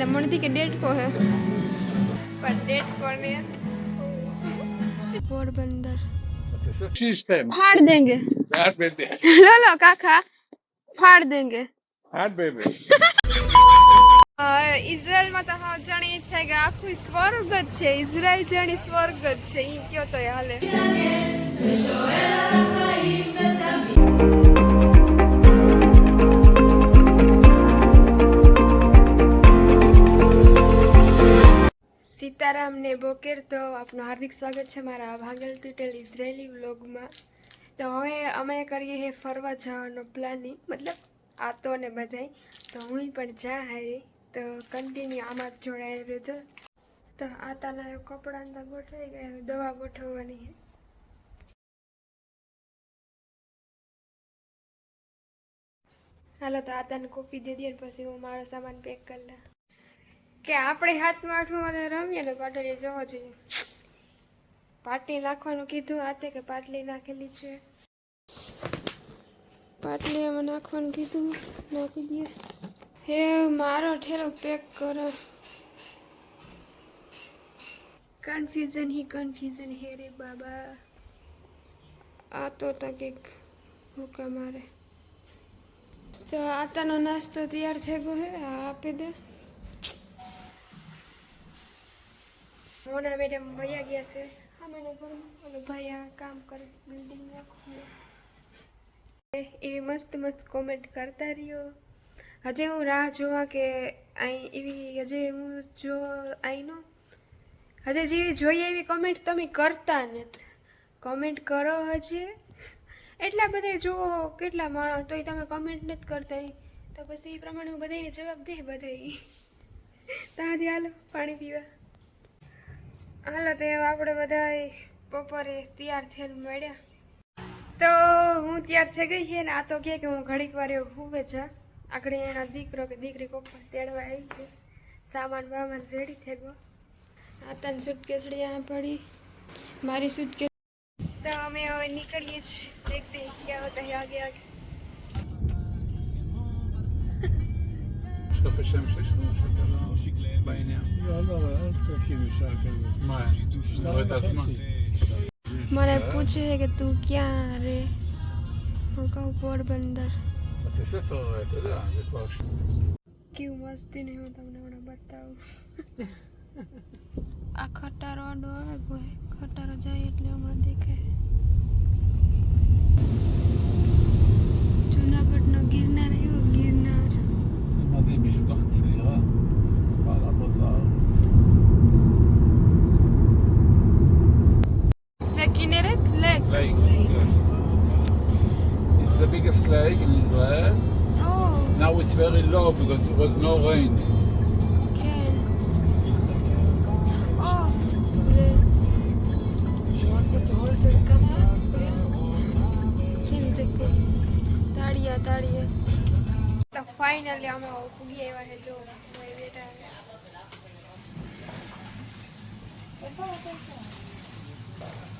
ને મળતી કે ડેટકો હે પણ ડેટકો ને પોરબંદર System. ફાડ દેંગે Hard baby. લો લો કાકા ફાડ દેંગે Hard baby. ઇઝરાયલમાં તો હા જાણી ઈ થાય કે આખું સ્વર્ગ જ છે ઇઝરાયલ જાણી સ્વર્ગ જ છે ઈ કયો તો હાલે સીતારામ ને બોકેર તો આપનું હાર્દિક સ્વાગત છે મારા ભાગલ તૂટેલ ઇઝરાયેલી વ્લોગમાં. તો હવે અમે કરીએ હે ફરવા જવાનો પ્લાનિંગ. મતલબ આ તો ને બધાય. તો હું પણ જા હારી. તો કન્ટિન્યુ આમાં જ જોડાયેલ રહેજો. તો આ તાના કપડાં તો ગોઠવાઈ ગયા. દવા ગોઠવવાની છે હાલો, તો આ તને કોપી દે દે પછી હું મારો સામાન પેક કરી લઉં. કે આપણે હાથમાં આઠમાં રમીએ ને પાટલી જોવો જોઈએ. પાટલી નાખવાનું કીધું આતે કે પાટલી નાખેલી છે. પાટલી એમાં નાખવાનું કીધું, નાખી દઈએ. હે, મારો ઠેલો પેક કરો. કન્ફ્યુઝન હી કન્ફ્યુઝન હે રે બાબા. આ તો તકીક હુકા મારે. તો આતાનો નાસ્તો તૈયાર થઈ ગયો હે આપી દે. મોના મેડમ વયા ગયા છે અમે ઘરમાં અને ભાઈ આ કામ કરે બિલ્ડિંગ નાખવું એવી મસ્ત મસ્ત કોમેન્ટ કરતા રહ્યો હજે હું રાહ જોવા કે અહીં એવી હજે હું જો અહીંનો હજે જેવી જોઈએ એવી કોમેન્ટ તમે કરતા નથી કોમેન્ટ કરો હજે એટલા બધા જુઓ કેટલા માણસ તોય તમે કોમેન્ટ નથી કરતા તો પછી એ પ્રમાણે હું બધાને જવાબ દે બધા ત્યાંથી હાલો, પાણી પીવા. હાલો તો આપણે બધા બપોરે તૈયાર થયેલ મળ્યા. તો હું ત્યાર થઈ ગઈ છે ને આ તો કહે કે હું ઘડીક વાર ઊભે છે. આગળ એના દીકરો કે દીકરી પપ્પા તેડવા આવી છે. સામાન બામાન રેડી થઈ ગયો. આ તન સુટકેસડી આ પડી. મારી સુટકેસ તો અમે હવે નીકળીએ છીએ દેખતે ક્યાં હોતા આગે આગે. kafeszem મારે પૂછ્યું છે કે તું ક્યાં રે હું કહું પોરબંદર કેવું મસ્તી નહીં હું તમને હમણાં બતાવું આ ખટારો આડો આવે કોઈ ખટારો જાય એટલે હમણાં દેખાય the Kinneret Lake. It's the biggest lake in Israel. Oh. Now it's very low because there was no rain. Okay. Oh. તાળીયા તાળીયા તો ફાઇનલી અમે પૂગી આવ્યા છે જો બેટા Thank you.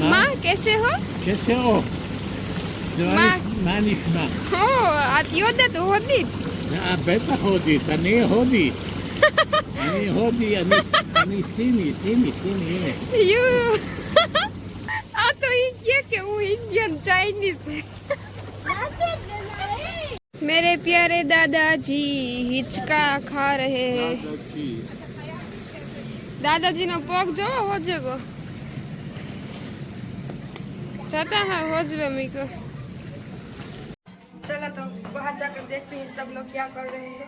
माँ कैसे हो कैसे हो माँ निश्मा हो आत योदत होदी आ बेटा होदी तने होदी तने होदी अनि अनि सिनी सिनी सिनी यू આ તો ઇન્ડિયા કે હું ઇન્ડિયન ચાઇનીઝ मेरे प्यारे दादाजी हिचका खा रहे हैं दादाजी नो पोक जो हो जगो जाता है होज मम्मी को चला तो बाहर जाकर देखते हैं सब लोग क्या कर रहे हैं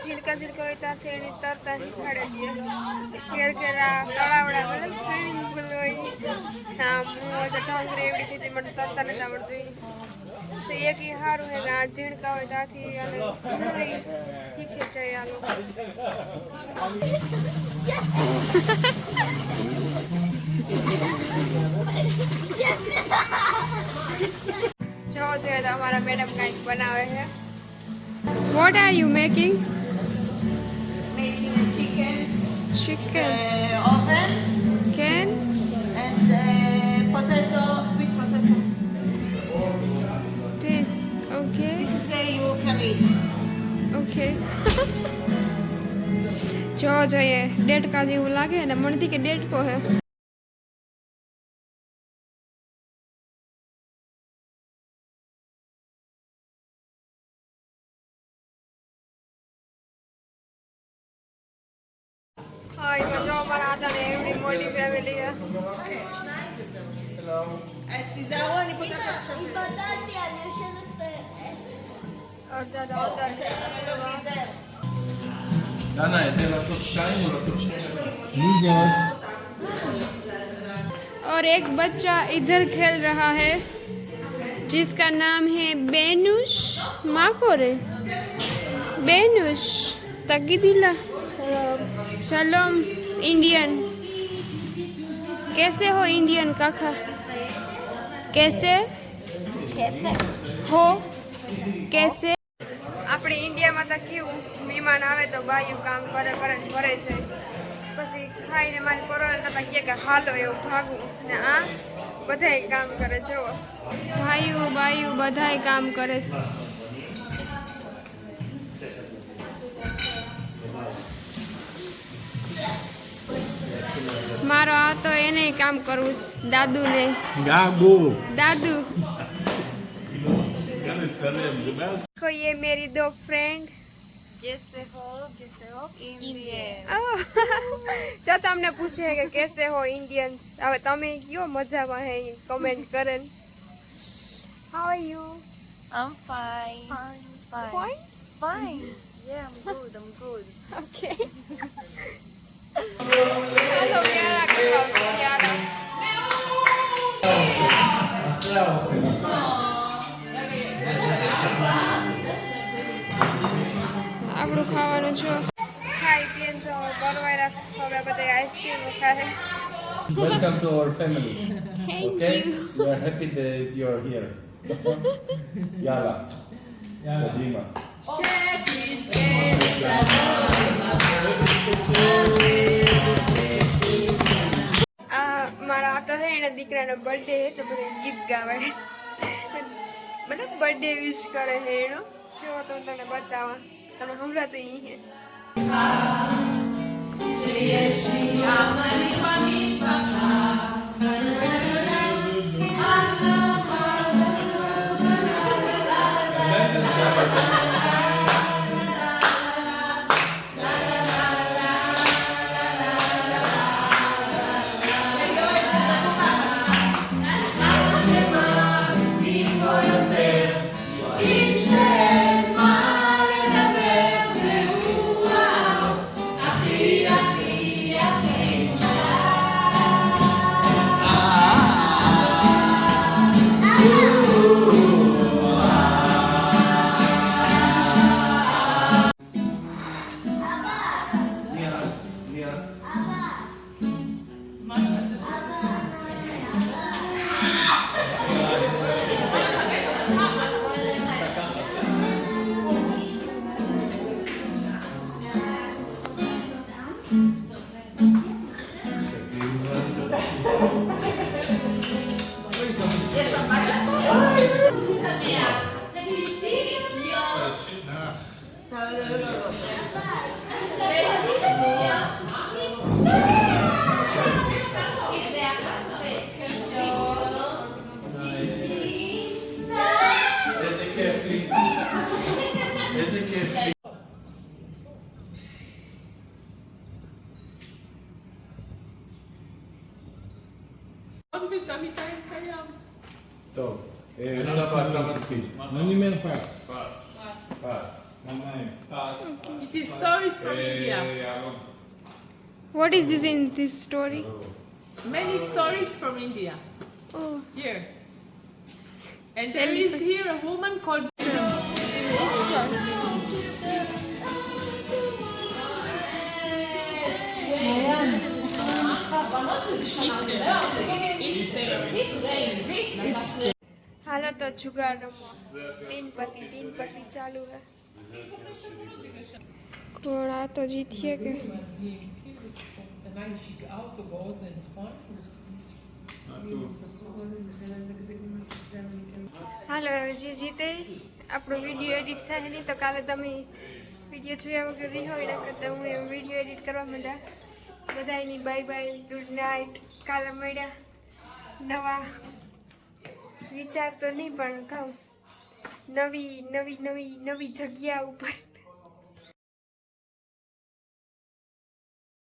झिलका झिड़का होता थे तरता ही खड़े लिए खेल खेला तड़ा मतलब स्विमिंग पूल वही હું આજે ઢાંગરી થઈ હતી મને તરતા નથી આવડતું. તો એક એ સારું છે કે આ ઝીણકા હોય ત્યાંથી આને શીખે જાય આ લોકો. જો જોઈએ તો અમારા મેડમ કંઈક બનાવે છે. What are you making making a chicken. Chicken uh, જો જોઈએ ડેટકા જેવું લાગે ને મણતી કે ડેટકો હે હા. דנה, את זה לעשות שתיים או לעשות שתיים? और एक बच्चा इधर खेल रहा है जिसका नाम है बेनुश माकोरे बेनुश तगिदिला सलोम इंडियन कैसे हो इंडियन काका कैसे हो कैसे આપણે ઇન્ડિયામાં તો કેવું મહેમાન આવે તો બાયું કામ કરે કરે ભરે છે. પછી ખાઈને મારી કોરોના થતા કે કે હાલો એવું ભાગવું ને આ બધાય કામ કરે જો ભાઈઓ બાયું બધાય કામ કરે. છે. મારો આ તો એને કામ કરવું દાદુ દાદુને. ગાબુ દાદુ. देखो ये मेरी दो फ्रेंड कैसे हो कैसे हो ઇન્ડિયન જો તમને પૂછે કે કેસે હો ઇન્ડિયન્સ હવે તમે કયો મજામાં હે કમેન્ટ કરે how are you I am fine fine fine fine yeah I am good I am good okay hello પ્યારા કાકા પ્યારા ખાવાનું છો ખાઈ પીને તો બરવાયરા હવે બધા ice cream Welcome to our family. Thank Okay? You We are happy that you are here. Yalla. Kadima. આ મારા આ તો છે એના દીકરાનો બર્થડે હે તો બધા ગીત ગાવે મતલબ બર્થડે વિશ કરે છે એનો શું તો તને તમને બતાવવા તમે હમણાં તો ઈ હે Nia, Então, é, sapato, tá aqui. Não alimenta. Faz. Faz. Faz. It is stories from India. What is this in this story? Many stories from India. Oh. Here. And there is here a woman called. હાલો તો જુગાડમાં તીન પતિ તીન પતિ ચાલુ આ તો જીતીએ કે? હાલો જે જીતે, આપણો વીડિયો એડિટ થાય નહીં તો કાલે તમે વીડિયો જોયા વગર રહી હોય એના કરતાં હું એમ વીડિયો એડિટ કરવા માંડ્યા. બધાની બાય બાય ગુડ નાઇટ કાલે મળ્યા નવા વિચાર તો નહીં પણ કહું નવી નવી નવી નવી જગ્યા ઉપર